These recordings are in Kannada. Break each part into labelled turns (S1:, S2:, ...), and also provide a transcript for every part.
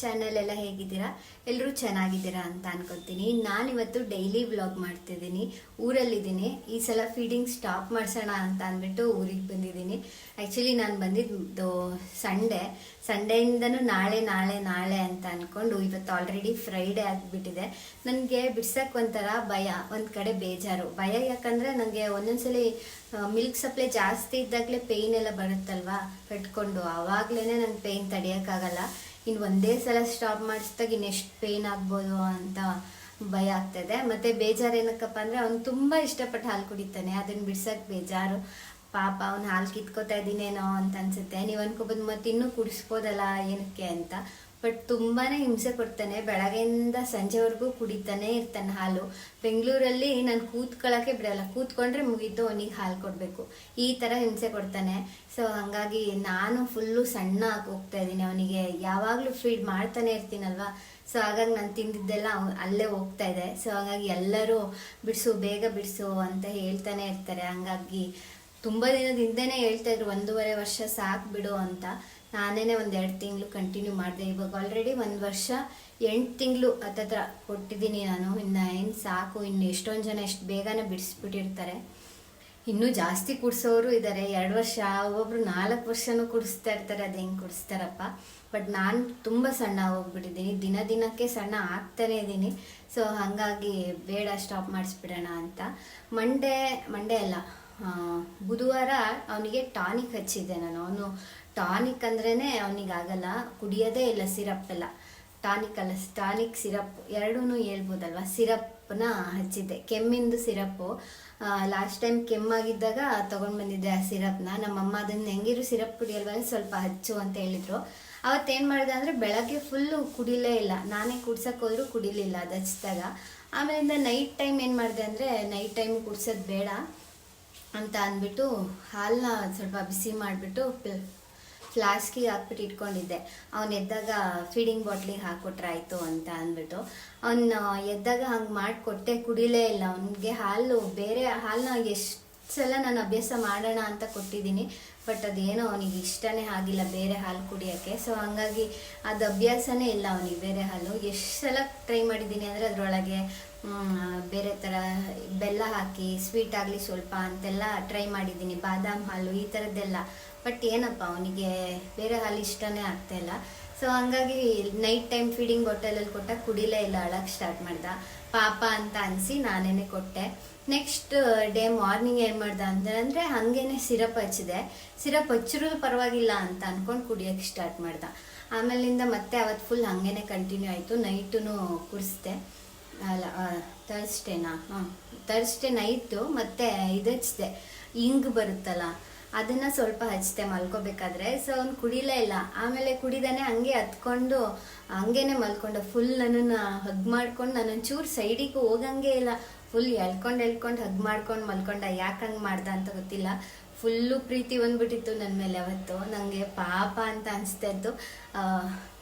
S1: ಚಾನಲ್ ಎಲ್ಲ ಹೇಗಿದ್ದೀರಾ? ಎಲ್ಲರೂ ಚೆನ್ನಾಗಿದ್ದೀರಾ ಅಂತ ಅನ್ಕೊತೀನಿ. ನಾನಿವತ್ತು ಡೈಲಿ ವ್ಲಾಗ್ ಮಾಡ್ತಿದ್ದೀನಿ. ಊರಲ್ಲಿದ್ದೀನಿ. ಈ ಸಲ ಫೀಡಿಂಗ್ ಸ್ಟಾಪ್ ಮಾಡಿಸೋಣ ಅಂತ ಅಂದ್ಬಿಟ್ಟು ಊರಿಗೆ ಬಂದಿದ್ದೀನಿ. ಆ್ಯಕ್ಚುಲಿ ನಾನು ಬಂದಿದ್ದು ಸಂಡೇ ಸಂಡೇಯಿಂದನೂ ನಾಳೆ ನಾಳೆ ನಾಳೆ ಅಂತ ಅಂದ್ಕೊಂಡು ಇವತ್ತು ಆಲ್ರೆಡಿ ಫ್ರೈಡೇ ಆಗಿಬಿಟ್ಟಿದೆ. ನನಗೆ ಬಿಡ್ಸಕ್ಕೆ ಒಂಥರ ಭಯ, ಒಂದು ಕಡೆ ಬೇಜಾರು. ಭಯ ಯಾಕಂದರೆ ನನಗೆ ಒಂದೊಂದ್ಸಲಿ ಮಿಲ್ಕ್ ಸಪ್ಲೈ ಜಾಸ್ತಿ ಇದ್ದಾಗಲೇ ಪೇಯ್ನ್ ಎಲ್ಲ ಬರುತ್ತಲ್ವಾ? ಕಟ್ಕೊಂಡು ಆವಾಗಲೇ ನಂಗೆ ಪೇಯ್ನ್ ತಡೆಯೋಕ್ಕಾಗಲ್ಲ. ಇನ್ನು ಒಂದೇ ಸಲ ಸ್ಟಾಪ್ ಮಾಡಿಸ್ದಾಗ ಇನ್ನೆಷ್ಟು ಪೇಯ್ನ್ ಆಗ್ಬೋದು ಅಂತ ಭಯ ಆಗ್ತದೆ. ಮತ್ತು ಬೇಜಾರು ಏನಕ್ಕಪ್ಪ ಅಂದರೆ ಅವ್ನು ತುಂಬ ಇಷ್ಟಪಟ್ಟು ಹಾಲು ಕುಡಿತಾನೆ. ಅದನ್ನು ಬಿಡ್ಸೋಕ್ಕೆ ಬೇಜಾರು. ಪಾಪ ಅವ್ನು ಹಾಲು ಕಿತ್ಕೋತಾ ಇದ್ದೀನೇನೋ ಅಂತ ಅನ್ಸುತ್ತೆ. ನೀವು ಅನ್ಕೋಬೋದು ಮತ್ತೆ ಇನ್ನೂ ಕುಡಿಸ್ಬೋದಲ್ಲ ಏನಕ್ಕೆ ಅಂತ. ಬಟ್ ತುಂಬಾ ಹಿಂಸೆ ಕೊಡ್ತಾನೆ. ಬೆಳಗ್ಗೆಯಿಂದ ಸಂಜೆವರೆಗೂ ಕುಡಿತಾನೆ ಇರ್ತಾನೆ ಹಾಲು. ಬೆಂಗಳೂರಲ್ಲಿ ನಾನು ಕೂತ್ಕೊಳ್ಳೋಕೆ ಬಿಡಲ್ಲ. ಕೂತ್ಕೊಂಡ್ರೆ ಮುಗೀತು, ಅವನಿಗೆ ಹಾಲು ಕೊಡಬೇಕು. ಈ ಥರ ಹಿಂಸೆ ಕೊಡ್ತಾನೆ. ಸೊ ಹಾಗಾಗಿ ನಾನು ಫುಲ್ಲು ಸಣ್ಣ ಆಗಿ ಹೋಗ್ತಾ ಇದ್ದೀನಿ. ಅವನಿಗೆ ಯಾವಾಗಲೂ ಫೀಡ್ ಮಾಡ್ತಾನೆ ಇರ್ತೀನಲ್ವಾ? ಸೊ ಹಾಗಾಗಿ ನಾನು ತಿಂದಿದ್ದೆಲ್ಲ ಅಲ್ಲೇ ಹೋಗ್ತಾ ಇದೆ. ಸೊ ಹಾಗಾಗಿ ಎಲ್ಲರೂ ಬಿಡಿಸು, ಬೇಗ ಬಿಡಿಸು ಅಂತ ಹೇಳ್ತಾನೆ ಇರ್ತಾರೆ. ಹಂಗಾಗಿ ತುಂಬ ದಿನದಿಂದನೇ ಹೇಳ್ತಾ ಇದ್ರು, ಒಂದೂವರೆ ವರ್ಷ ಸಾಕು ಬಿಡು ಅಂತ. ನಾನೇನೆ ಒಂದು ಎರಡು ತಿಂಗಳು ಕಂಟಿನ್ಯೂ ಮಾಡಿದೆ. ಇವಾಗ ಆಲ್ರೆಡಿ ಒಂದು ವರ್ಷ ಎಂಟು ತಿಂಗಳು ಹತ್ತತ್ರ ಕೊಟ್ಟಿದ್ದೀನಿ ನಾನು. ಇನ್ನು ಏನು ಸಾಕು, ಇನ್ನು ಎಷ್ಟೊಂದು ಜನ ಎಷ್ಟು ಬೇಗನೆ ಬಿಡಿಸ್ಬಿಟ್ಟಿರ್ತಾರೆ. ಇನ್ನೂ ಜಾಸ್ತಿ ಕುಡಿಸೋರು ಇದ್ದಾರೆ ಎರಡು ವರ್ಷ, ಒಬ್ಬೊಬ್ರು ನಾಲ್ಕು ವರ್ಷನೂ ಕುಡಿಸ್ತಾ ಇರ್ತಾರೆ. ಅದು ಹೆಂಗೆ ಕುಡಿಸ್ತಾರಪ್ಪ? ಬಟ್ ನಾನು ತುಂಬ ಸಣ್ಣ ಹೋಗ್ಬಿಟ್ಟಿದ್ದೀನಿ. ದಿನ ದಿನಕ್ಕೆ ಸಣ್ಣ ಆಗ್ತಾನೇ ಇದ್ದೀನಿ. ಸೊ ಹಾಗಾಗಿ ಬೇಡ ಸ್ಟಾಪ್ ಮಾಡಿಸ್ಬಿಡೋಣ ಅಂತ. ಮಂಡೇ ಮಂಡೇ ಅಲ್ಲ. ಬುಧವಾರ ಅವನಿಗೆ ಟಾನಿಕ್ ಹಚ್ಚಿದ್ದೆ ನಾನು. ಅವನು ಟಾನಿಕ್ ಅಂದ್ರೇ ಅವನಿಗಾಗಲ್ಲ ಕುಡಿಯೋದೇ ಇಲ್ಲ, ಸಿರಪ್ ಎಲ್ಲ. ಟಾನಿಕ್ ಅಲ್ಲ, ಟಾನಿಕ್, ಸಿರಪ್ ಎರಡೂ ಹೇಳ್ಬೋದಲ್ವ? ಸಿರಪ್ನ ಹಚ್ಚಿದ್ದೆ. ಕೆಮ್ಮಿಂದು ಸಿರಪ್ಪು. ಲಾಸ್ಟ್ ಟೈಮ್ ಕೆಮ್ಮಾಗಿದ್ದಾಗ ತೊಗೊಂಡು ಬಂದಿದ್ದೆ ಆ ಸಿರಪ್ನ. ನಮ್ಮಮ್ಮ ಅದನ್ನು ಹೆಂಗಿರು ಸಿರಪ್ ಕುಡಿಯಲ್ವ? ಸ್ವಲ್ಪ ಹಚ್ಚು ಅಂತ ಹೇಳಿದ್ರು. ಅವತ್ತೇನು ಮಾಡಿದೆ ಅಂದರೆ ಬೆಳಗ್ಗೆ ಫುಲ್ಲು ಕುಡಿಲೇ ಇಲ್ಲ. ನಾನೇ ಕುಡ್ಸಕ್ಕೆ ಹೋದರೂ ಕುಡಿಲಿಲ್ಲ ಅದು ಹಚ್ಚಿದಾಗ. ಆಮೇಲಿಂದ ನೈಟ್ ಟೈಮ್ ಏನು ಮಾಡಿದೆ ಅಂದರೆ ನೈಟ್ ಟೈಮ್ ಕುಡ್ಸೋದು ಬೇಡ. ಅಂತ ಅಂದ್ಬಿಟ್ಟು ಹಾಲನ್ನ ಸ್ವಲ್ಪ ಬಿಸಿ ಮಾಡಿಬಿಟ್ಟು ಫ್ಲಾಸ್ಕಿಗೆ ಹಾಕ್ಬಿಟ್ಟು ಇಟ್ಕೊಂಡಿದ್ದೆ. ಅವ್ನು ಎದ್ದಾಗ ಫೀಡಿಂಗ್ ಬಾಟ್ಲಿಗೆ ಹಾಕ್ಕೊಟ್ರೆ ಆಯಿತು ಅಂತ ಅಂದ್ಬಿಟ್ಟು. ಅವನು ಎದ್ದಾಗ ಹಂಗೆ ಮಾಡಿಕೊಟ್ಟೆ, ಕುಡಿಲೇ ಇಲ್ಲ. ಅವನಿಗೆ ಹಾಲು, ಬೇರೆ ಹಾಲನ್ನ ಎಷ್ಟು ಸಲ ನಾನು ಅಭ್ಯಾಸ ಮಾಡೋಣ ಅಂತ ಕೊಟ್ಟಿದ್ದೀನಿ, ಬಟ್ ಅದೇನೋ ಅವನಿಗೆ ಇಷ್ಟನೇ ಆಗಿಲ್ಲ ಬೇರೆ ಹಾಲು ಕುಡಿಯೋಕ್ಕೆ. ಸೊ, ಹಂಗಾಗಿ ಅದು ಅಭ್ಯಾಸನೇ ಇಲ್ಲ ಅವನಿಗೆ ಬೇರೆ ಹಾಲು. ಎಷ್ಟು ಸಲ ಟ್ರೈ ಮಾಡಿದ್ದೀನಿ ಅಂದರೆ ಅದರೊಳಗೆ ಬೇರೆ ಥರ ಬೆಲ್ಲ ಹಾಕಿ ಸ್ವೀಟ್ ಆಗಲಿ ಸ್ವಲ್ಪ ಅಂತೆಲ್ಲ ಟ್ರೈ ಮಾಡಿದ್ದೀನಿ. ಬಾದಾಮ್ ಹಾಲು ಈ ಥರದ್ದೆಲ್ಲ ಬಟ್ ಏನಪ್ಪ, ಅವನಿಗೆ ಬೇರೆ ಹಾಲು ಇಷ್ಟನೇ ಆಗ್ತಾಯಿಲ್ಲ ಸೊ ಹಂಗಾಗಿ ನೈಟ್ ಟೈಮ್ ಫೀಡಿಂಗ್ ಬಾಟಲಲ್ಲಿ ಕೊಟ್ಟಾಗ ಕುಡಿಲೇ ಇಲ್ಲ ಅಳಕ್ಕೆ ಸ್ಟಾರ್ಟ್ ಮಾಡ್ದ. ಪಾಪ ಅಂತ ಅನಿಸಿ ನಾನೇನೆ ಕೊಟ್ಟೆ. ನೆಕ್ಸ್ಟ್ ಡೇ ಮಾರ್ನಿಂಗ್ ಏನು ಮಾಡ್ದೆ ಅಂತಂದರೆ ಹಾಗೇನೆ ಸಿರಪ್ ಹಚ್ಚಿದೆ. ಸಿರಪ್ ಹಚ್ಚಿರೋದು ಪರವಾಗಿಲ್ಲ ಅಂತ ಅಂದ್ಕೊಂಡು ಕುಡಿಯೋಕ್ಕೆ ಸ್ಟಾರ್ಟ್ ಮಾಡ್ದೆ. ಆಮೇಲಿಂದ ಮತ್ತೆ ಅವತ್ತು ಫುಲ್ ಹಾಗೇನೆ ಕಂಟಿನ್ಯೂ ಆಯಿತು. ನೈಟೂ ಕುಡಿಸ್ದೆ ಅಲ್ಲ ತರ್ಸ್ಡೇನಾ ಹಾಂ ತರ್ಸ್ಡೇ ನೈಟು ಮತ್ತೆ ಇದು ಹಚ್ಚಿದೆ ಇಂಗ್ ಬರುತ್ತಲ್ಲ, ಅದನ್ನು ಸ್ವಲ್ಪ ಹಚ್ಚಿದೆ ಮಲ್ಕೋಬೇಕಾದ್ರೆ. ಸೊ ಅವ್ನು ಕುಡಿಲೇ ಇಲ್ಲ. ಆಮೇಲೆ ಕುಡಿದಾನೆ ಹಂಗೆ ಹತ್ಕೊಂಡು, ಹಂಗೇನೆ ಮಲ್ಕೊಂಡು. ಫುಲ್ ನನ್ನನ್ನು ಹಗ್ ಮಾಡ್ಕೊಂಡು ನಾನು ಚೂರು ಸೈಡಿಗೆ ಹೋಗಂಗೆ ಇಲ್ಲ. ಫುಲ್ ಎಳ್ಕೊಂಡು ಎಳ್ಕೊಂಡು ಹಗ್ ಮಾಡ್ಕೊಂಡು ಮಲ್ಕೊಂಡ. ಯಾಕೆ ಹಂಗೆ ಮಾಡ್ದ ಅಂತ ಗೊತ್ತಿಲ್ಲ. ಫುಲ್ಲು ಪ್ರೀತಿ ಬಂದ್ಬಿಟ್ಟಿತ್ತು ನನ್ನ ಮೇಲೆ ಅವತ್ತು. ನನಗೆ ಪಾಪ ಅಂತ ಅನಿಸ್ತಾ ಇತ್ತು.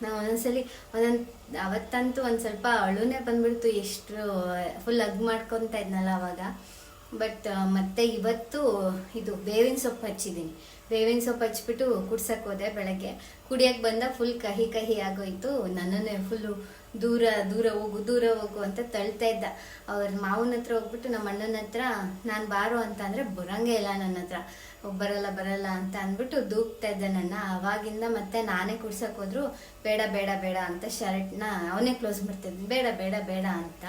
S1: ನಾವು ಒಂದೊಂದ್ಸಲಿ ಒಂದೊಂದು, ಅವತ್ತಂತೂ ಒಂದು ಸ್ವಲ್ಪ ಅಳುನೇ ಬಂದ್ಬಿಡ್ತು. ಎಷ್ಟು ಫುಲ್ ಹಗ್ ಮಾಡ್ಕೊತಾ ಇದ್ನಲ್ಲ ಅವಾಗ. ಬಟ್ ಮತ್ತೆ ಇವತ್ತು ಇದು ಬೇವಿನ ಸೊಪ್ಪು ಹಚ್ಚಿದ್ದೀನಿ ಬೇವಿನ ಸೊಪ್ಪು ಹಚ್ಬಿಟ್ಟು ಕುಡ್ಸಕ್ಕೆ ಹೋದೆ ಬೆಳಗ್ಗೆ. ಕುಡಿಯಕ್ಕೆ ಬಂದ ಫುಲ್ ಕಹಿ ಕಹಿ ಆಗೋಯ್ತು. ನನ್ನನ್ನೇ ಫುಲ್ಲು ದೂರ ದೂರ ಹೋಗು ದೂರ ಹೋಗು ಅಂತ ತಳ್ತಾ ಇದ್ದ. ಅವ್ರ ಮಾವನ ಹತ್ರ ಹೋಗ್ಬಿಟ್ಟು ನಮ್ಮ ಅಣ್ಣನ ಹತ್ರ, ನಾನು ಬಾರು ಅಂತ ಅಂದರೆ ಬರಂಗೇ ಇಲ್ಲ ನನ್ನ ಹತ್ರ. ಬರಲ್ಲ ಬರಲ್ಲ ಅಂತ ಅಂದ್ಬಿಟ್ಟು ದೂಕ್ತಾ ಇದ್ದ ನನ್ನ. ಅವಾಗಿಂದ ಮತ್ತೆ ನಾನೇ ಕುಡ್ಸಕ್ಕೆ ಹೋದ್ರು, ಬೇಡ ಬೇಡ ಬೇಡ ಅಂತ ಶರ್ಟ್ನ ಅವನೇ ಕ್ಲೋಸ್ ಮಾಡ್ತಿದ್ವಿ ಬೇಡ ಬೇಡ ಬೇಡ ಅಂತ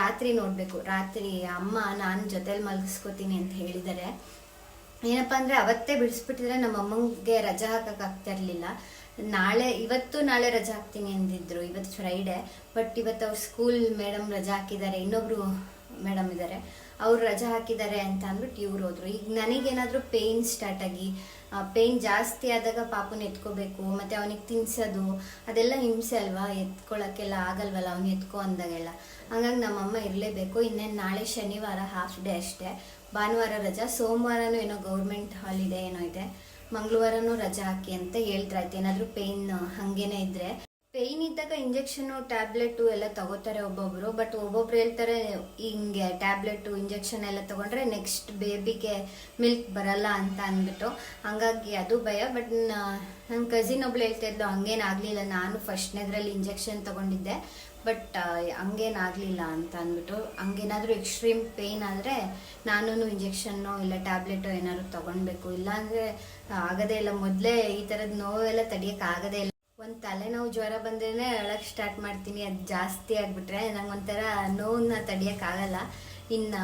S1: ರಾತ್ರಿ ನೋಡಬೇಕು. ರಾತ್ರಿ ಅಮ್ಮ ನಾನು ಜೊತೆಲಿ ಮಲಗಿಸ್ಕೋತೀನಿ ಅಂತ ಹೇಳಿದರೆ. ಏನಪ್ಪ ಅಂದರೆ ಅವತ್ತೇ ಬಿಡಿಸ್ಬಿಟ್ಟಿದ್ರೆ ನಮ್ಮ ಅಮ್ಮಂಗೆ ರಜಾ ಹಾಕಕ್ಕೆ ಆಗ್ತಾ ಇರಲಿಲ್ಲ ನಾಳೆ, ಇವತ್ತು ನಾಳೆ ರಜಾ ಹಾಕ್ತೀನಿ ಅಂದಿದ್ರು, ಇವತ್ತು ಫ್ರೈಡೆ ಬಟ್ ಇವತ್ತು ಅವ್ರು ಸ್ಕೂಲ್ ಮೇಡಮ್ ರಜಾ ಹಾಕಿದ್ದಾರೆ, ಇನ್ನೊಬ್ರು ಮೇಡಮ್ ಇದ್ದಾರೆ ಅವ್ರು ರಜಾ ಹಾಕಿದ್ದಾರೆ ಅಂತ ಅಂದ್ಬಿಟ್ಟು ಇವ್ರು ಹೋದ್ರು. ಈಗ ನನಗೇನಾದರೂ ಪೇಯ್ನ್ ಸ್ಟಾರ್ಟ್ ಆಗಿ ಪೇಯ್ನ್ ಜಾಸ್ತಿ ಆದಾಗ ಪಾಪನ ಎತ್ಕೋಬೇಕು, ಮತ್ತು ಅವನಿಗೆ ತಿನ್ಸೋದು, ಅದೆಲ್ಲ ಹಿಂಸೆ ಅಲ್ವಾ? ಎತ್ಕೊಳ್ಳೋಕ್ಕೆಲ್ಲ ಆಗಲ್ವಲ್ಲ, ಅವ್ನು ಎತ್ಕೊ ಅಂದಾಗೆಲ್ಲ. ಹಂಗಾಗಿ ನಮ್ಮಮ್ಮ ಇರಲೇಬೇಕು. ಇನ್ನೇನು ನಾಳೆ ಶನಿವಾರ ಹಾಫ್ ಡೇ ಅಷ್ಟೇ. ಭಾನುವಾರ ರಜಾ, ಸೋಮವಾರನೂ ಏನೋ ಗೌರ್ಮೆಂಟ್ ಹಾಲಿಡೇ ಏನೋ ಇದೆ. ಮಂಗಳವಾರನೂ ರಜಾ ಹಾಕಿ ಅಂತ ಹೇಳ್ತಾಯ್ತು ಏನಾದರೂ ಪೇಯ್ನ್ ಹಾಗೇನೆ ಇದ್ದರೆ ಪೇಯ್ನ್ ಇದ್ದಾಗ ಇಂಜೆಕ್ಷನ್ ಟ್ಯಾಬ್ಲೆಟ್ ಎಲ್ಲ ತಗೋತಾರೆ ಒಬ್ಬೊಬ್ರು. ಬಟ್ ಒಬ್ಬೊಬ್ರು ಹೇಳ್ತಾರೆ, ಹಿಂಗೆ ಟ್ಯಾಬ್ಲೆಟ್ ಇಂಜೆಕ್ಷನ್ ಎಲ್ಲ ತಗೊಂಡ್ರೆ ನೆಕ್ಸ್ಟ್ ಬೇಬಿಗೆ ಮಿಲ್ಕ್ ಬರಲ್ಲ ಅಂತ ಅಂದ್ಬಿಟ್ಟು. ಹಂಗಾಗಿ ಅದು ಭಯ. ಬಟ್ ನನ್ನ ಕಸಿನ್ ಒಬ್ಳು ಹೇಳ್ತಾ ಇದ್ಲು ಹಂಗೇನಾಗಲಿಲ್ಲ ನಾನು ಫಸ್ಟ್ನೇದ್ರಲ್ಲಿ ಇಂಜೆಕ್ಷನ್ ತಗೊಂಡಿದ್ದೆ. ಬಟ್ ಹಂಗೇನಾಗಲಿಲ್ಲ ಅಂತ ಅಂದ್ಬಿಟ್ಟು, ಹಂಗೇನಾದರೂ ಎಕ್ಸ್ಟ್ರೀಮ್ ಪೇಯ್ನ್ ಆದರೆ ನಾನು ಇಂಜೆಕ್ಷನ್ನು ಇಲ್ಲ ಟ್ಯಾಬ್ಲೆಟು ಏನಾದ್ರು ತೊಗೊಳ್ಬೇಕು ಇಲ್ಲಾಂದರೆ ಆಗೋದೇ ಇಲ್ಲ. ಮೊದಲೇ ಈ ಥರದ ನೋವೆಲ್ಲ ತಡಿಯೋಕೆ ಆಗೋದೇ ಇಲ್ಲ. ಒಂದು ತಲೆನೋವು ಜ್ವರ ಬಂದ್ರೇ ಅಳಕ್ಕೆ ಸ್ಟಾರ್ಟ್ ಮಾಡ್ತೀನಿ. ಅದು ಜಾಸ್ತಿ ಆಗಿಬಿಟ್ರೆ ನಂಗೆ ಒಂಥರ ನೋವನ್ನ ತಡಿಯೋಕ್ಕಾಗಲ್ಲ ಇನ್ನು,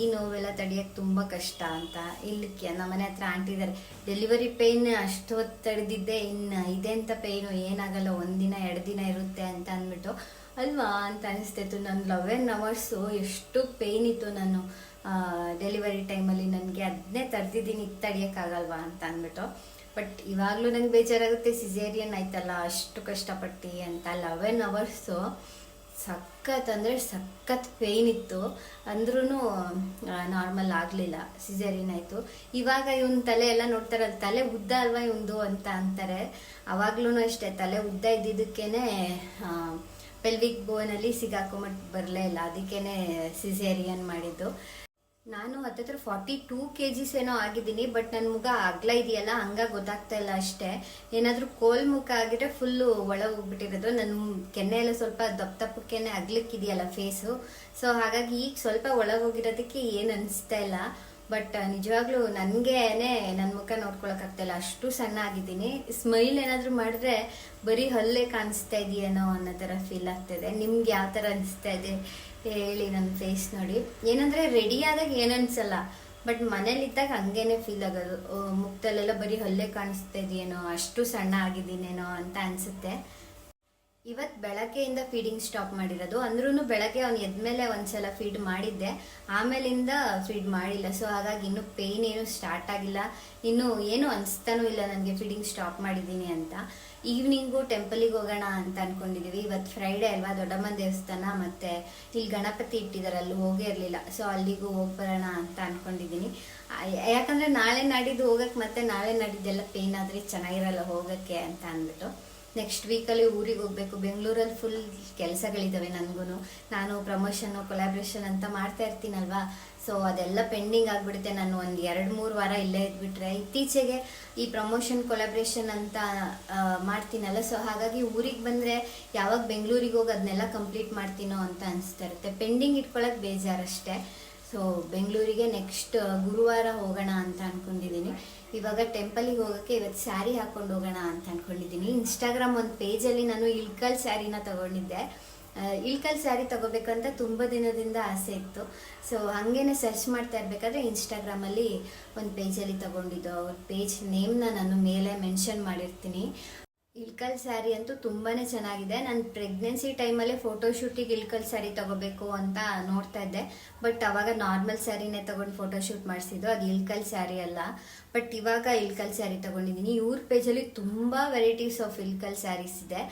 S1: ಈ ನೋವೆಲ್ಲ ತಡಿಯೋಕ್ಕೆ ತುಂಬ ಕಷ್ಟ ಅಂತ ಇಲ್ಲಿಕ್ಕೆ ನಮ್ಮ ಮನೆ ಹತ್ರ ಆಂಟಿದ್ದಾರೆ ಡೆಲಿವರಿ ಪೇಯ್ನ್ ಅಷ್ಟು ಹೊತ್ತು ತಡೆದಿದ್ದೆ ಇನ್ನು ಇದೆಂಥ ಪೇಯ್ನು ಏನಾಗಲ್ಲ. ಒಂದಿನ, ಎರಡು ದಿನ ಇರುತ್ತೆ ಅಂತ ಅಂದ್ಬಿಟ್ಟು ಅಲ್ವಾ ಅಂತ ಅನಿಸ್ತಿತ್ತು ನನ್ನ ಲೆವೆನ್ ಅವರ್ಸು ಎಷ್ಟು ಪೇಯ್ನ್ ಇತ್ತು ನಾನು ಡೆಲಿವರಿ ಟೈಮಲ್ಲಿ ನನಗೆ ಅದನ್ನೇ ತರ್ತಿದ್ದೀನಿ ಇದು ತಡಿಯೋಕ್ಕಾಗಲ್ವಾ ಅಂತ ಅಂದ್ಬಿಟ್ಟು. ಬಟ್ ಇವಾಗಲೂ ನಂಗೆ ಬೇಜಾರಾಗುತ್ತೆ ಸಿಜೇರಿಯನ್ ಆಯ್ತಲ್ಲ, ಅಷ್ಟು ಕಷ್ಟಪಟ್ಟು ಅಂತ. ಲೆವೆನ್ ಅವರ್ಸು ಸಖತ್ ಅಂದರೆ ಸಖತ್ ಪೇಯ್ನ್ ಇತ್ತು. ಅಂದ್ರೂ ನಾರ್ಮಲ್ ಆಗಲಿಲ್ಲ ಸಿಜೇರಿಯನ್ ಆಯಿತು. ಇವಾಗ ಇವನ್ ತಲೆ ಎಲ್ಲ ನೋಡ್ತಾರಲ್ಲ, ತಲೆ ಉದ್ದ ಅಲ್ವಾ ಇವಂದು ಅಂತ ಅಂತಾರೆ. ಅವಾಗ್ಲೂ ಅಷ್ಟೇ, ತಲೆ ಉದ್ದ ಇದ್ದಿದ್ದಕ್ಕೇನೆ ಪೆಲ್ವಿಕ್ ಬೋನಲ್ಲಿ ಸಿಗಾಕೊಂಬಿಟ್ಟು ಬರಲೇ ಇಲ್ಲ. ಅದಕ್ಕೇನೆ ಸಿಸೇರಿಯನ್ ಮಾಡಿದ್ದು. ನಾನು ಹತ್ತತ್ರ ಫಾರ್ಟಿ ಟೂ ಕೆ ಜಿಸ್ ಏನೋ ಆಗಿದ್ದೀನಿ ಬಟ್ ನನ್ನ ಮುಖ ಅಗ್ಲ ಇದೆಯಲ್ಲ ಹಂಗಾಗಿ ಗೊತ್ತಾಗ್ತಾ ಇಲ್ಲ ಅಷ್ಟೇ. ಏನಾದರೂ ಕೋಲ್ ಮುಖ ಆಗಿದ್ರೆ ಫುಲ್ಲು ಒಳ ಹೋಗ್ಬಿಟ್ಟಿರೋದು. ನನ್ನ ಕೆನ್ನೆ ಎಲ್ಲ ಸ್ವಲ್ಪ ದಪ್ಪ ದಪ್ಪಕ್ಕೆನೆ ಅಗ್ಲಿಕ್ಕಿದೆಯಲ್ಲ ಫೇಸು ಸೊ ಹಾಗಾಗಿ ಈಗ ಸ್ವಲ್ಪ ಒಳಗೋಗಿರೋದಕ್ಕೆ ಏನು ಅನಿಸ್ತಾ ಇಲ್ಲ. ಬಟ್ ನಿಜವಾಗ್ಲೂ ನನಗೇನೆ ನನ್ನ ಮುಖ ನೋಡ್ಕೊಳಕ್ಕಾಗ್ತಾಯಿಲ್ಲ ಅಷ್ಟು ಸಣ್ಣ ಆಗಿದ್ದೀನಿ ಸ್ಮೈಲ್ ಏನಾದರೂ ಮಾಡಿದ್ರೆ ಬರೀ ಹಲ್ಲೇ ಕಾಣಿಸ್ತಾ ಇದೆಯೇನೋ ಅನ್ನೋ ಥರ ಫೀಲ್ ಆಗ್ತಾಯಿದೆ ನಿಮ್ಗೆ ಯಾವ ಥರ ಅನಿಸ್ತಾ ಇದೆ ಹೇಳಿ ನನ್ನ ಫೇಸ್ ನೋಡಿ. ಏನಂದರೆ ರೆಡಿ ಆದಾಗ ಏನು ಅನ್ಸಲ್ಲ ಬಟ್ ಮನೇಲಿದ್ದಾಗ ಹಂಗೇನೆ ಫೀಲ್ ಆಗೋದು. ಮುಖದಲ್ಲೆಲ್ಲ ಬರೀ ಹಲ್ಲೆ ಕಾಣಿಸ್ತಾ ಇದೆಯೇನೋ, ಅಷ್ಟು ಸಣ್ಣ ಆಗಿದ್ದೀನೇನೋ ಅಂತ ಅನಿಸುತ್ತೆ. ಇವತ್ತು ಬೆಳಗ್ಗೆಯಿಂದ ಫೀಡಿಂಗ್ ಸ್ಟಾಪ್ ಮಾಡಿರೋದು. ಅಂದ್ರೂ ಬೆಳಗ್ಗೆ ಅವ್ನು ಎದ್ಮೇಲೆ ಒಂದ್ಸಲ ಫೀಡ್ ಮಾಡಿದ್ದೆ. ಆಮೇಲಿಂದ ಫೀಡ್ ಮಾಡಿಲ್ಲ. ಸೊ ಹಾಗಾಗಿ ಇನ್ನೂ ಪೇಯ್ನ್ ಏನು ಸ್ಟಾರ್ಟ್ ಆಗಿಲ್ಲ. ಇನ್ನು ಏನು ಅನಿಸ್ತಾನೂ ಇಲ್ಲ ನನಗೆ ಫೀಡಿಂಗ್ ಸ್ಟಾಪ್ ಮಾಡಿದ್ದೀನಿ ಅಂತ. ಈವ್ನಿಂಗು ಟೆಂಪಲಿಗೆ ಹೋಗೋಣ ಅಂತ ಅನ್ಕೊಂಡಿದೀವಿ. ಇವತ್ತು ಫ್ರೈಡೇ ಅಲ್ವಾ? ದೊಡ್ಡಮ್ಮನ ದೇವಸ್ಥಾನ ಮತ್ತೆ ಇಲ್ಲಿ ಗಣಪತಿ ಇಟ್ಟಿದ್ದಾರೆ ಅಲ್ಲಿ ಹೋಗೇ ಇರಲಿಲ್ಲ. ಸೊ ಅಲ್ಲಿಗೂ ಹೋಗಿ ಬರೋಣ ಅಂತ ಅನ್ಕೊಂಡಿದ್ದೀನಿ ಯಾಕಂದರೆ ಯಾಕಂದ್ರೆ ನಾಳೆ ನಾಡಿದ್ದು ಹೋಗಕ್ಕೆ ಮತ್ತೆ ನಾಳೆ ನಾಡಿದ್ದೆಲ್ಲ ಪೇನ್ ಆದರೆ ಚೆನ್ನಾಗಿರಲ್ಲ ಹೋಗಕ್ಕೆ ಅಂತ ಅಂದ್ಬಿಟ್ಟು. ನೆಕ್ಸ್ಟ್ ವೀಕಲ್ಲಿ ಊರಿಗೆ ಹೋಗ್ಬೇಕು. ಬೆಂಗಳೂರಲ್ಲಿ ಫುಲ್ ಕೆಲಸಗಳಿದ್ದಾವೆ ನನಗೂ ನಾನು ಪ್ರಮೋಷನ್ನು ಕೊಲಾಬ್ರೇಷನ್ ಅಂತ ಮಾಡ್ತಾ ಇರ್ತೀನಲ್ವಾ? ಸೊ ಅದೆಲ್ಲ ಪೆಂಡಿಂಗ್ ಆಗಿಬಿಡುತ್ತೆ. ನಾನು ಒಂದು ಎರಡು ಮೂರು ವಾರ ಇಲ್ಲೇ ಇದ್ಬಿಟ್ರೆ ಇತ್ತೀಚೆಗೆ ಈ ಪ್ರಮೋಷನ್ ಕೊಲಾಬ್ರೇಷನ್ ಅಂತ ಮಾಡ್ತೀನಲ್ಲ. ಸೊ ಹಾಗಾಗಿ ಊರಿಗೆ ಬಂದರೆ ಯಾವಾಗ ಬೆಂಗಳೂರಿಗೆ ಹೋಗಿ ಅದನ್ನೆಲ್ಲ ಕಂಪ್ಲೀಟ್ ಮಾಡ್ತೀನೋ ಅಂತ ಅನಿಸ್ತಾ ಇರುತ್ತೆ ಪೆಂಡಿಂಗ್ ಇಟ್ಕೊಳ್ಳೋಕೆ ಬೇಜಾರಷ್ಟೇ. ಸೊ ಬೆಂಗಳೂರಿಗೆ ನೆಕ್ಸ್ಟ್ ಗುರುವಾರ ಹೋಗೋಣ ಅಂತ ಅನ್ಕೊಂಡಿದ್ದೀನಿ ಇವಾಗ ಟೆಂಪಲಿಗೆ ಹೋಗೋಕ್ಕೆ ಇವತ್ತು ಸ್ಯಾರಿ ಹಾಕೊಂಡು ಹೋಗೋಣ ಅಂತ ಅನ್ಕೊಂಡಿದ್ದೀನಿ. ಇನ್ಸ್ಟಾಗ್ರಾಮ್ ಒಂದು ಪೇಜಲ್ಲಿ ನಾನು ಇಳ್ಕಲ್ ಸ್ಯಾರಿನ ತಗೊಂಡಿದ್ದೆ. ಇಳ್ಕಲ್ ಸ್ಯಾರಿ ತಗೋಬೇಕಂತ ತುಂಬ ದಿನದಿಂದ ಆಸೆ ಇತ್ತು. ಸೊ ಹಾಗೇನೆ ಸರ್ಚ್ ಮಾಡ್ತಾ ಇರಬೇಕಾದ್ರೆ ಇನ್ಸ್ಟಾಗ್ರಾಮಲ್ಲಿ ಒಂದು ಪೇಜಲ್ಲಿ ತಗೊಂಡಿದ್ದು. ಅವ್ರ ಪೇಜ್ ನೇಮ್ನ ನಾನು ಮೇಲೆ ಮೆನ್ಷನ್ ಮಾಡಿರ್ತೀನಿ. ಇಳ್ಕಲ್ ಸ್ಯಾರಿ ಅಂತೂ ತುಂಬಾ ಚೆನ್ನಾಗಿದೆ. ನಾನು ಪ್ರೆಗ್ನೆನ್ಸಿ ಟೈಮಲ್ಲೇ ಫೋಟೋಶೂಟಿಗೆ ಇಳ್ಕಲ್ ಸ್ಯಾರಿ ತಗೋಬೇಕು ಅಂತ ನೋಡ್ತಾ ಇದ್ದೆ. ಬಟ್ ಅವಾಗ ನಾರ್ಮಲ್ ಸ್ಯಾರಿನೇ ತಗೊಂಡು ಫೋಟೋಶೂಟ್ ಮಾಡಿಸಿದ್ದು. ಅದು ಇಳ್ಕಲ್ ಸ್ಯಾರಿ ಅಲ್ಲ. ಬಟ್ ಇವಾಗ ಇಳ್ಕಲ್ ಸ್ಯಾರಿ ತಗೊಂಡಿದ್ದೀನಿ ಇವ್ರ ಪೇಜಲ್ಲಿ ತುಂಬ ವೆರೈಟೀಸ್ ಆಫ್ ಇಳ್ಕಲ್ ಸ್ಯಾರೀಸ್ ಇದೆ.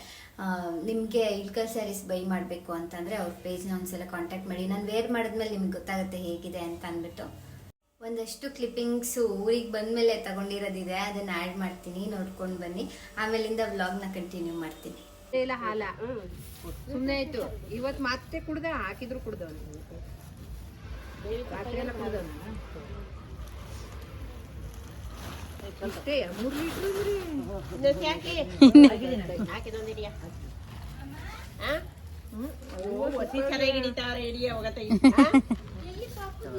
S1: ನಿಮಗೆ ಇಳ್ಕಲ್ ಸ್ಯಾರೀಸ್ ಬೈ ಮಾಡಬೇಕು ಅಂತಂದರೆ ಅವ್ರ ಪೇಜ್ನ ಒಂದ್ಸಲ ಕಾಂಟ್ಯಾಕ್ಟ್ ಮಾಡಿ. ನಾನು ವೇರ್ ಮಾಡಿದ್ಮೇಲೆ ನಿಮ್ಗೆ ಗೊತ್ತಾಗುತ್ತೆ ಹೇಗಿದೆ ಅಂತ ಅಂದ್ಬಿಟ್ಟು. ಒಂದಷ್ಟು ಕ್ಲಿಪ್ಪಿಂಗ್ಸು ಊರಿಗೆ ಬಂದಮೇಲೆ ತಗೊಂಡಿರೋದಿದೆ ಅದನ್ನ ಆ್ಯಡ್ ಮಾಡ್ತೀನಿ ನೋಡ್ಕೊಂಡು ಬನ್ನಿ. ಆಮೇಲಿಂದ ವ್ಲಾಗ್ನ ಕಂಟಿನ್ಯೂ ಮಾಡ್ತೀನಿ.
S2: ಇಲ್ಲ ಹಾಲ. ಸುಮ್ಮನೆ ಆಯ್ತು. ಇವತ್ತು ಮತ್ತೆ ಕುಡ್ದ ಹಾಕಿದ್ರು ಕುಡ್ದವನು ರಾತ್ರಿ ಎಲ್ಲ ಕುಡ್ದವನು ಇಷ್ಟೇ ಮೂರು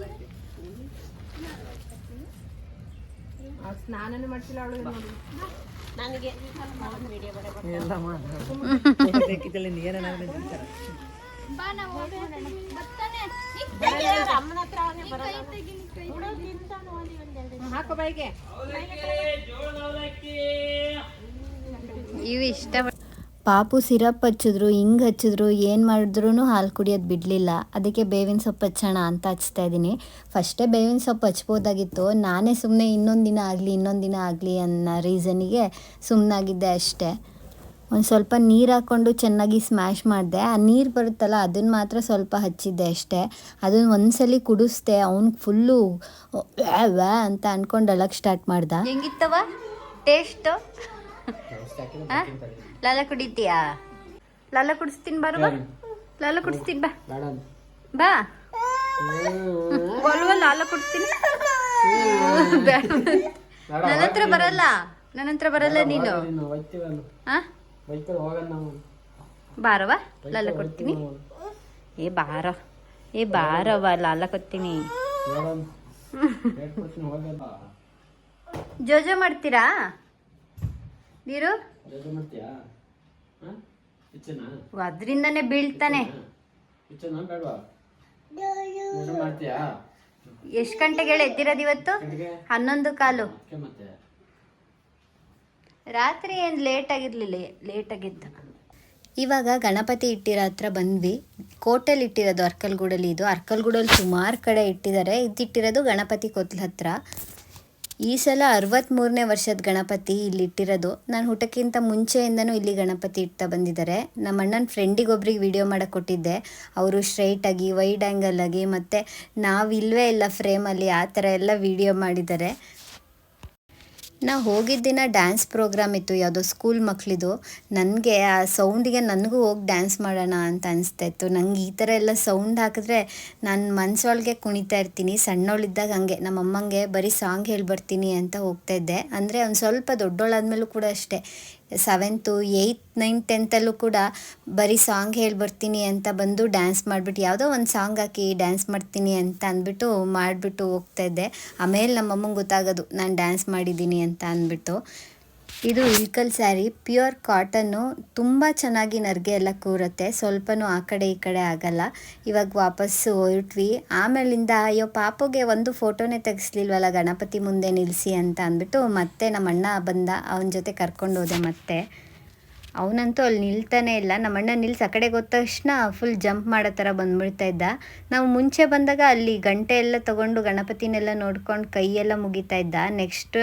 S2: ಲೀಟ್ರ್ ಸ್ನಾನನೇ ಮಾಡ್ತಿಲ್ಲ ಅವಳು ನೋಡಿ. ಹಾಕೋ ಬಾಯಿಗೆ.
S1: ಇವು ಇಷ್ಟ ಪಾಪು ಸಿರಪ್ ಹಚ್ಚಿದ್ರು, ಹಿಂಗೆ ಹಚ್ಚಿದ್ರು, ಏನು ಮಾಡಿದ್ರು ಹಾಲು ಕುಡಿಯೋದು ಬಿಡಲಿಲ್ಲ. ಅದಕ್ಕೆ ಬೇವಿನ ಸೊಪ್ಪು ಹಚ್ಚೋಣ ಅಂತ ಹಚ್ತಾ ಇದ್ದೀನಿ. ಫಸ್ಟೇ ಬೇವಿನ ಸೊಪ್ಪು ಹಚ್ಬೋದಾಗಿತ್ತು. ನಾನೇ ಸುಮ್ಮನೆ ಇನ್ನೊಂದು ದಿನ ಆಗಲಿ, ಇನ್ನೊಂದು ದಿನ ಆಗಲಿ ಅನ್ನೋ ರೀಸನಿಗೆ ಸುಮ್ಮನಾಗಿದ್ದೆ ಅಷ್ಟೇ. ಒಂದು ಸ್ವಲ್ಪ ನೀರು ಹಾಕ್ಕೊಂಡು ಚೆನ್ನಾಗಿ ಸ್ಮ್ಯಾಶ್ ಮಾಡಿದೆ. ಆ ನೀರು ಬರುತ್ತಲ್ಲ ಅದನ್ನು ಮಾತ್ರ ಸ್ವಲ್ಪ ಹಚ್ಚಿದ್ದೆ ಅಷ್ಟೇ. ಅದನ್ನು ಒಂದ್ಸಲಿ ಕುಡಿಸ್ದೆ, ಅವ್ನು ಫುಲ್ಲು ವ್ಯಾ ಅಂತ ಅಂದ್ಕೊಂಡು ಅಳಕ್ಕೆ ಸ್ಟಾರ್ಟ್ ಮಾಡ್ದೆ. ಹೆಂಗಿತ್ತವ ಟೇಸ್ಟು? ಲಾಲ ಕುಡಿತೀಯಾ ಲಾಲ ಕುಡಿಸ್ತೀನಿ ಬರುವ ಬಾ ಲಾಲ ಕುಡಿಸ್ತೀನಿ ಬಾ ಬಾ. ಬಲ್ವ ಲಾಲ ಕುಡಿಸ್ತೀನಿ ನನ್ನ ಹತ್ರ ಬರಲ್ಲ ನನ್ನ ಹತ್ರ ಬರಲ್ಲ ನೀನು. ಬಾರವ ಲಾಲ ಕೊಡ್ತೀನಿ ಏ ಬಾರ. ಏ ಬಾರವ ಲಾಲ ಕೊಡ್ತೀನಿ. ಜೋಜೋ ಮಾಡ್ತೀರಾ? ನೀರು? ಅದ್ರಿಂದಾನೆ ಬೀಳ್ತಾನೆ. ಎಷ್ಟು ಗಂಟೆಗೆ ಹೇಳಿ ಎದ್ದಿರೋದು ಇವತ್ತು ಹನ್ನೊಂದು ಕಾಲು. ರಾತ್ರಿ ಏನು ಲೇಟ್ ಆಗಿರ್ಲಿಲ್ಲ ಲೇಟ್ ಆಗಿದ್ದ. ಇವಾಗ ಗಣಪತಿ ಇಟ್ಟಿರೋ ಹತ್ರ ಬಂದ್ವಿ. ಕೋಟೆಲ್ ಇಟ್ಟಿರೋದು ಅರ್ಕಲ್ಗೂಡಲ್ಲಿ. ಇದು ಅರ್ಕಲ್ಗೂಡಲ್ಲಿ ಸುಮಾರು ಕಡೆ ಇಟ್ಟಿದ್ದಾರೆ. ಇದ್ದಿಟ್ಟಿರೋದು ಗಣಪತಿ ಕೊತ್ಲ ಹತ್ರ. ಈ ಸಲ ಅರವತ್ತ್ಮೂರನೇ ವರ್ಷದ ಗಣಪತಿ ಇಲ್ಲಿ ಇಟ್ಟಿರೋದು ನಾನು ಊಟಕ್ಕಿಂತ ಮುಂಚೆಯಿಂದನೂ ಇಲ್ಲಿ ಗಣಪತಿ ಇಡ್ತಾ ಬಂದಿದ್ದಾರೆ. ನಮ್ಮ ಅಣ್ಣನ ಫ್ರೆಂಡಿಗೆ ಒಬ್ರಿಗೆ ವಿಡಿಯೋ ಮಾಡಕ್ಕೆ ಕೊಟ್ಟಿದ್ದೆ. ಅವರು ಸ್ಟ್ರೈಟಾಗಿ ವೈಡ್ ಆ್ಯಂಗಲ್ ಆಗಿ, ಮತ್ತು ನಾವಿಲ್ವೇ ಇಲ್ಲ ಫ್ರೇಮಲ್ಲಿ ಆ ಥರ ಎಲ್ಲ ವಿಡಿಯೋ ಮಾಡಿದ್ದಾರೆ. ನಾವು ಹೋಗಿದ್ದ ದಿನ ಡ್ಯಾನ್ಸ್ ಪ್ರೋಗ್ರಾಮ್ ಇತ್ತು, ಯಾವುದೋ ಸ್ಕೂಲ್ ಮಕ್ಕಳಿದು ನನಗೆ ಆ ಸೌಂಡಿಗೆ ನನಗೂ ಹೋಗಿ ಡ್ಯಾನ್ಸ್ ಮಾಡೋಣ ಅಂತ ಅನಿಸ್ತಾ ಇತ್ತು ನಂಗೆ ಈ ಥರ ಎಲ್ಲ ಸೌಂಡ್ ಹಾಕಿದ್ರೆ ನಾನು ಮನಸ್ಸೊಳಗೆ ಕುಣಿತಾ ಇರ್ತೀನಿ. ಸಣ್ಣವಳಿದ್ದಾಗ ಹಂಗೆ ನಮ್ಮ ಅಮ್ಮಂಗೆ ಬರೀ ಸಾಂಗ್ ಹೇಳ್ಬರ್ತೀನಿ ಅಂತ ಹೋಗ್ತಾ ಇದ್ದೆ. ಅಂದರೆ ಒಂದು ಸ್ವಲ್ಪ ದೊಡ್ಡೋಳಾದ್ಮೇಲೂ ಕೂಡ ಅಷ್ಟೇ. ಸೆವೆಂತು ಏಯ್ತ್ ನೈನ್ತ್ ಟೆಂತಲ್ಲೂ ಕೂಡ ಬರೀ ಸಾಂಗ್ ಹೇಳ್ಬರ್ತೀನಿ ಅಂತ ಬಂದು ಡ್ಯಾನ್ಸ್ ಮಾಡಿಬಿಟ್ಟು ಯಾವುದೋ ಒಂದು ಸಾಂಗ್ ಹಾಕಿ ಡ್ಯಾನ್ಸ್ ಮಾಡ್ತೀನಿ ಅಂತ ಅಂದ್ಬಿಟ್ಟು ಮಾಡಿಬಿಟ್ಟು ಹೋಗ್ತಾ ಇದ್ದೆ. ಆಮೇಲೆ ನಮ್ಮ ಅಮ್ಮಂಗೆ ಗೊತ್ತಾಗೋದು, ನಾನು ಡ್ಯಾನ್ಸ್ ಮಾಡಿದ್ದೀನಿ ಅಂತ ಅಂದ್ಬಿಟ್ಟು. ಇದು ಇಳ್ಕಲ್ ಸ್ಯಾರಿ, ಪ್ಯೂರ್ ಕಾಟನ್ನು ತುಂಬ ಚೆನ್ನಾಗಿ ನರ್ಗೆ ಎಲ್ಲ ಕೂರುತ್ತೆ. ಸ್ವಲ್ಪನೂ ಆ ಕಡೆ ಈ ಕಡೆ ಆಗಲ್ಲ. ಇವಾಗ ವಾಪಸ್ಸು ಹೊರಟ್ವಿ. ಆಮೇಲಿಂದ ಅಯ್ಯೋ, ಪಾಪುಗೆ ಒಂದು ಫೋಟೋನೇ ತೆಗೆಸ್ಲಿಲ್ವಲ್ಲ, ಗಣಪತಿ ಮುಂದೆ ನಿಲ್ಲಿಸಿ ಅಂತ ಅಂದ್ಬಿಟ್ಟು ಮತ್ತೆ ನಮ್ಮ ಅಣ್ಣ ಬಂದ, ಅವನ ಜೊತೆ ಕರ್ಕೊಂಡು ಹೋದೆ ಮತ್ತೆ. ಅವನಂತೂ ಅಲ್ಲಿ ನಿಲ್ತಾನೆ ಇಲ್ಲ. ನಮ್ಮ ಅಣ್ಣ ನಿಲ್ಸಿ ಆ ಕಡೆ ಹೋದ ತಕ್ಷಣ ಫುಲ್ ಜಂಪ್ ಮಾಡೋ ಥರ ಬಂದ್ಬಿಡ್ತಾ ಇದ್ದ. ನಾವು ಮುಂಚೆ ಬಂದಾಗ ಅಲ್ಲಿ ಗಂಟೆ ಎಲ್ಲ ತೊಗೊಂಡು ಗಣಪತಿನೆಲ್ಲ ನೋಡ್ಕೊಂಡು ಕೈಯೆಲ್ಲ ಮುಗಿತಾ ಇದ್ದ. ನೆಕ್ಸ್ಟ್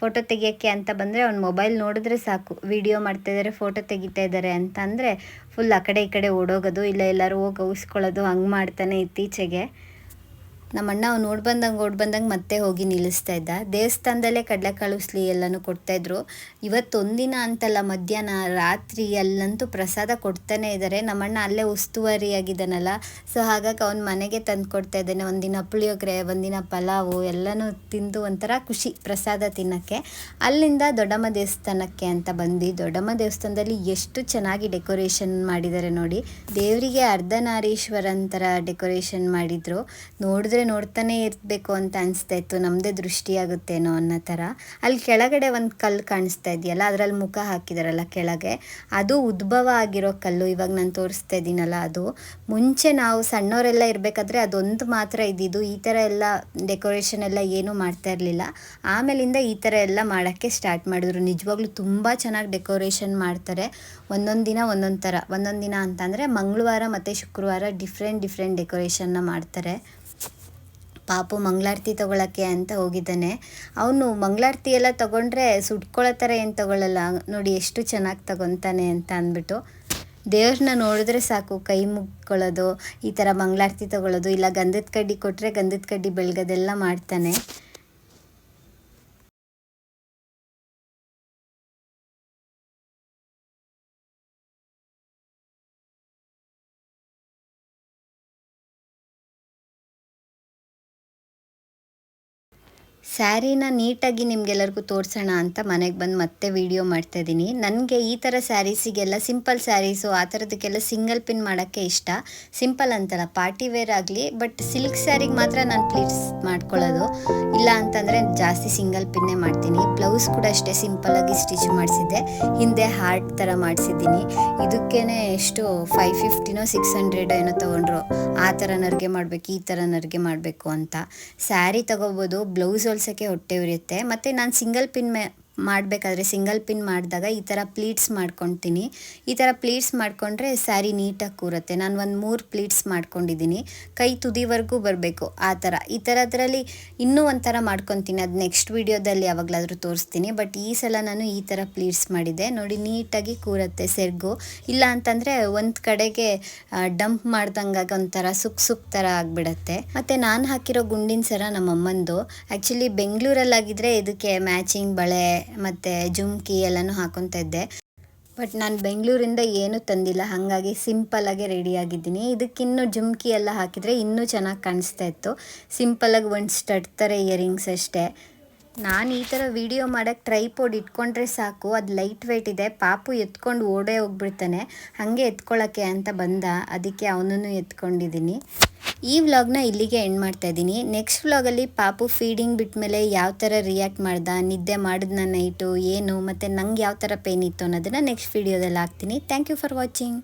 S1: ಫೋಟೋ ತೆಗಿಯೋಕ್ಕೆ ಅಂತ ಬಂದರೆ ಅವ್ನು ಮೊಬೈಲ್ ನೋಡಿದ್ರೆ ಸಾಕು. ವಿಡಿಯೋ ಮಾಡ್ತಾ ಇದ್ದಾರೆ ಫೋಟೋ ತೆಗಿತಾ ಇದ್ದಾರೆ ಅಂತ ಅಂದರೆ ಫುಲ್ ಆ ಕಡೆ ಈ ಕಡೆ ಓಡೋಗೋದು, ಇಲ್ಲ ಎಲ್ಲರೂ ಹೋಗಿ ಔಸ್ಕೊಳ್ಳೋದು ಹಂಗೆ ಮಾಡ್ತಾನೆ ಇತ್ತೀಚೆಗೆ. ನಮ್ಮ ಅಣ್ಣ ಅವ್ನು ನೋಡಿ ಬಂದಂಗೆ, ಓಡ್ ಬಂದಂಗೆ ಮತ್ತೆ ಹೋಗಿ ನಿಲ್ಲಿಸ್ತಾ ಇದ್ದ. ದೇವಸ್ಥಾನದಲ್ಲೇ ಕಡಲೆಕಾಳು ಉಸ್ಲಿ ಎಲ್ಲನೂ ಕೊಡ್ತಾಯಿದ್ರು. ಇವತ್ತೊಂದಿನ ಅಂತಲ್ಲ ಮಧ್ಯಾಹ್ನ, ರಾತ್ರಿ ಅಲ್ಲಂತೂ ಪ್ರಸಾದ ಕೊಡ್ತಾನೆ ಇದ್ದಾರೆ ನಮ್ಮಣ್ಣ ಅಲ್ಲೇ ಉಸ್ತುವಾರಿ ಆಗಿದ್ದಾನಲ್ಲ ಸೊ ಹಾಗಾಗಿ ಅವ್ನ ಮನೆಗೆ ತಂದು ಕೊಡ್ತಾ ಇದ್ದಾನೆ. ಒಂದಿನ ಪುಳಿಯೋಗರೆ, ಒಂದಿನ ಪಲಾವು, ಎಲ್ಲನೂ ತಿಂದು ಒಂಥರ ಖುಷಿ ಪ್ರಸಾದ ತಿನ್ನೋಕ್ಕೆ. ಅಲ್ಲಿಂದ ದೊಡ್ಡಮ್ಮ ದೇವಸ್ಥಾನಕ್ಕೆ ಅಂತ ಬಂದು ದೊಡ್ಡಮ್ಮ ದೇವಸ್ಥಾನದಲ್ಲಿ ಎಷ್ಟು ಚೆನ್ನಾಗಿ ಡೆಕೋರೇಷನ್ ಮಾಡಿದ್ದಾರೆ ನೋಡಿ. ದೇವರಿಗೆ ಅರ್ಧನಾರೀಶ್ವರ ಅಂತರ ಡೆಕೋರೇಷನ್ ಮಾಡಿದ್ರು. ನೋಡಿದ್ರೆ ನೋಡ್ತಾನೆ ಇರಬೇಕು ಅಂತ ಅನಿಸ್ತಾ ಇತ್ತು. ನಮ್ಮದೇ ದೃಷ್ಟಿಯಾಗುತ್ತೇನೋ ಅನ್ನೋ ಥರ. ಅಲ್ಲಿ ಕೆಳಗಡೆ ಒಂದು ಕಲ್ಲು ಕಾಣಿಸ್ತಾ ಇದೆಯಲ್ಲ, ಅದರಲ್ಲಿ ಮುಖ ಹಾಕಿದಾರಲ್ಲ ಕೆಳಗೆ. ಅದು ಉದ್ಭವ ಆಗಿರೋ ಕಲ್ಲು, ಇವಾಗ ನಾನು ತೋರಿಸ್ತಾ ಇದ್ದೀನಲ್ಲ ಅದು. ಮುಂಚೆ ನಾವು ಸಣ್ಣವರೆಲ್ಲ ಇರಬೇಕಾದ್ರೆ ಅದೊಂದು ಮಾತ್ರ ಇದ್ದಿದ್ದು. ಈ ಥರ ಎಲ್ಲ ಡೆಕೋರೇಷನ್ ಎಲ್ಲ ಏನೂ ಮಾಡ್ತಾ ಇರಲಿಲ್ಲ. ಆಮೇಲಿಂದ ಈ ಥರ ಎಲ್ಲ ಮಾಡೋಕ್ಕೆ ಸ್ಟಾರ್ಟ್ ಮಾಡಿದ್ರು. ನಿಜವಾಗ್ಲೂ ತುಂಬ ಚೆನ್ನಾಗಿ ಡೆಕೋರೇಷನ್ ಮಾಡ್ತಾರೆ. ಒಂದೊಂದು ದಿನ ಒಂದೊಂದು ಥರ. ಒಂದೊಂದು ದಿನ ಅಂತಂದರೆ ಮಂಗಳವಾರ ಮತ್ತು ಶುಕ್ರವಾರ ಡಿಫ್ರೆಂಟ್ ಡಿಫ್ರೆಂಟ್ ಡೆಕೋರೇಷನ್ನ ಮಾಡ್ತಾರೆ. ಪಾಪು ಮಂಗಳಾರತಿ ತಗೊಳಕ್ಕೆ ಅಂತ ಹೋಗಿದ್ದಾನೆ. ಅವನು ಮಂಗಳಾರತಿ ಎಲ್ಲ ತಗೊಂಡ್ರೆ ಸುಟ್ಕೊಳ್ಳೋ ಥರ ಏನು ತಗೊಳ್ಳಲ್ಲ ನೋಡಿ ಎಷ್ಟು ಚೆನ್ನಾಗಿ ತಗೊತಾನೆ ಅಂತ ಅಂದ್ಬಿಟ್ಟು ದೇವ್ರನ್ನ ನೋಡಿದ್ರೆ ಸಾಕು, ಕೈ ಮುಗ್ಕೊಳ್ಳೋದು, ಈ ಥರ ಮಂಗಳಾರತಿ ತಗೊಳ್ಳೋದು ಇಲ್ಲ ಗಂಧದ ಕಡ್ಡಿ ಕೊಟ್ಟರೆ ಗಂಧದ ಕಡ್ಡಿ ಬೆಳಗೋದೆಲ್ಲ ಮಾಡ್ತಾನೆ. ಸ್ಯಾರಿನ ನೀಟಾಗಿ ನಿಮಗೆಲ್ಲರಿಗೂ ತೋರಿಸೋಣ ಅಂತ ಮನೆಗೆ ಬಂದು ಮತ್ತೆ ವಿಡಿಯೋ ಮಾಡ್ತಾ ಇದ್ದೀನಿ ನನಗೆ ಈ ಥರ ಸ್ಯಾರೀಸಿಗೆಲ್ಲ ಸಿಂಪಲ್ ಸ್ಯಾರೀಸು, ಆ ಥರದಕ್ಕೆಲ್ಲ ಸಿಂಗಲ್ ಪಿನ್ ಮಾಡೋಕ್ಕೆ ಇಷ್ಟ. ಸಿಂಪಲ್ ಅಂತಲ್ಲ, ಪಾರ್ಟಿ ವೇರ್ ಆಗಲಿ, ಬಟ್ ಸಿಲ್ಕ್ ಸ್ಯಾರಿಗೆ ಮಾತ್ರ ನಾನು ಪ್ಲೀಟ್ಸ್ ಮಾಡ್ಕೊಳ್ಳೋದು. ಇಲ್ಲ ಅಂತಂದರೆ ಜಾಸ್ತಿ ಸಿಂಗಲ್ ಪಿನ್ನೇ ಮಾಡ್ತೀನಿ. ಬ್ಲೌಸ್ ಕೂಡ ಅಷ್ಟೇ ಸಿಂಪಲಾಗಿ ಸ್ಟಿಚ್ ಮಾಡಿಸಿದ್ದೆ. ಹಿಂದೆ ಹಾರ್ಟ್ ಥರ ಮಾಡಿಸಿದ್ದೀನಿ. ಇದಕ್ಕೇ ಎಷ್ಟು ಫೈವ್ ಫಿಫ್ಟಿನೋ ಸಿಕ್ಸ್ ಹಂಡ್ರೆಡ್ ಏನೋ ತೊಗೊಂಡ್ರು. ಆ ಥರ ನರ್ಗೆ ಮಾಡಬೇಕು, ಈ ಥರ ನರ್ಗೆ ಮಾಡಬೇಕು ಅಂತ. ಸ್ಯಾರಿ ತಗೋಬೋದು, ಬ್ಲೌಸ್ ಹೊಲ್ಸೋಕ್ಕೆ ಹೊಟ್ಟೆ ಉರಿಯುತ್ತೆ. ಮತ್ತು ನಾನು ಸಿಂಗಲ್ ಪಿನ್ ಮೇ ಮಾಡಬೇಕಾದ್ರೆ ಸಿಂಗಲ್ ಪಿನ್ ಮಾಡಿದಾಗ ಈ ಥರ ಪ್ಲೀಟ್ಸ್ ಮಾಡ್ಕೊತೀನಿ. ಈ ಥರ ಪ್ಲೀಟ್ಸ್ ಮಾಡಿಕೊಂಡ್ರೆ ಸ್ಯಾರಿ ನೀಟಾಗಿ ಕೂರುತ್ತೆ. ನಾನು ಒಂದು ಮೂರು ಪ್ಲೀಟ್ಸ್ ಮಾಡ್ಕೊಂಡಿದ್ದೀನಿ. ಕೈ ತುದಿವರೆಗೂ ಬರಬೇಕು ಆ ಥರ. ಈ ಥರದ್ರಲ್ಲಿ ಇನ್ನೂ ಒಂಥರ ಮಾಡ್ಕೊತೀನಿ. ಅದು ನೆಕ್ಸ್ಟ್ ವೀಡಿಯೋದಲ್ಲಿ ಯಾವಾಗಲಾದರೂ ತೋರಿಸ್ತೀನಿ. ಬಟ್ ಈ ಸಲ ನಾನು ಈ ಥರ ಪ್ಲೀಟ್ಸ್ ಮಾಡಿದೆ ನೋಡಿ, ನೀಟಾಗಿ ಕೂರುತ್ತೆ ಸೆರ್ಗು. ಇಲ್ಲ ಅಂತಂದರೆ ಒಂದು ಕಡೆಗೆ ಡಂಪ್ ಮಾಡ್ದಂಗಾಗ ಒಂಥರ ಸುಕ್ ಸುಕ್ ಥರ ಆಗಿಬಿಡತ್ತೆ. ಮತ್ತು ನಾನು ಹಾಕಿರೋ ಗುಂಡಿನ ಸರ ನಮ್ಮ ಅಮ್ಮಂದು ಆ್ಯಕ್ಚುಲಿ ಬೆಂಗಳೂರಲ್ಲಾಗಿದ್ದರೆ ಇದಕ್ಕೆ ಮ್ಯಾಚಿಂಗ್ ಬಳೆ ಮತ್ತು ಜುಮ್ಕಿ ಎಲ್ಲನೂ ಹಾಕೊತಾ ಇದ್ದೆ. ಬಟ್ ನಾನು ಬೆಂಗಳೂರಿಂದ ಏನೂ ತಂದಿಲ್ಲ. ಹಾಗಾಗಿ ಸಿಂಪಲ್ಲಾಗೆ ರೆಡಿಯಾಗಿದ್ದೀನಿ ಇದಕ್ಕಿನ್ನೂ ಜುಮ್ಕಿ ಎಲ್ಲ ಹಾಕಿದರೆ ಇನ್ನೂ ಚೆನ್ನಾಗಿ ಕಾಣಿಸ್ತಾ ಇತ್ತು. ಸಿಂಪಲ್ಲಾಗಿ ಒಂದು ಸ್ಟಡ್ ಥರ ಇಯರಿಂಗ್ಸ್ ಅಷ್ಟೇ. ನಾನು ಈ ಥರ ವಿಡಿಯೋ ಮಾಡೋಕ್ಕೆ ಟ್ರೈಪೋಡ್ ಇಟ್ಕೊಂಡ್ರೆ ಸಾಕು, ಅದು ಲೈಟ್ ವೆಯ್ಟ್ ಇದೆ, ಪಾಪು ಎತ್ಕೊಂಡು ಓಡೇ ಹೋಗ್ಬಿಡ್ತಾನೆ. ಹಾಗೆ ಎತ್ಕೊಳ್ಳೋಕ್ಕೆ ಅಂತ ಬಂದ, ಅದಕ್ಕೆ ಅವನನ್ನು ಎತ್ಕೊಂಡಿದ್ದೀನಿ ಈ ವ್ಲಾಗ್ನ ಇಲ್ಲಿಗೆ ಎಂಡ್ ಮಾಡ್ತಾ ಇದ್ದೀನಿ ನೆಕ್ಸ್ಟ್ ವ್ಲಾಗಲ್ಲಿ ಪಾಪು ಫೀಡಿಂಗ್ ಬಿಟ್ಮೇಲೆ ಯಾವ ಥರ ರಿಯಾಕ್ಟ್ ಮಾಡ್ದ, ನಿದ್ದೆ ಮಾಡಿದ್ನ ನೈಟು ಏನು, ಮತ್ತು ನಂಗೆ ಯಾವ ಥರ ಪೇನ್ ಇತ್ತು ಅನ್ನೋದನ್ನು ನೆಕ್ಸ್ಟ್ ವೀಡಿಯೋದಲ್ಲಿ ಹಾಕ್ತೀನಿ. Thank you for watching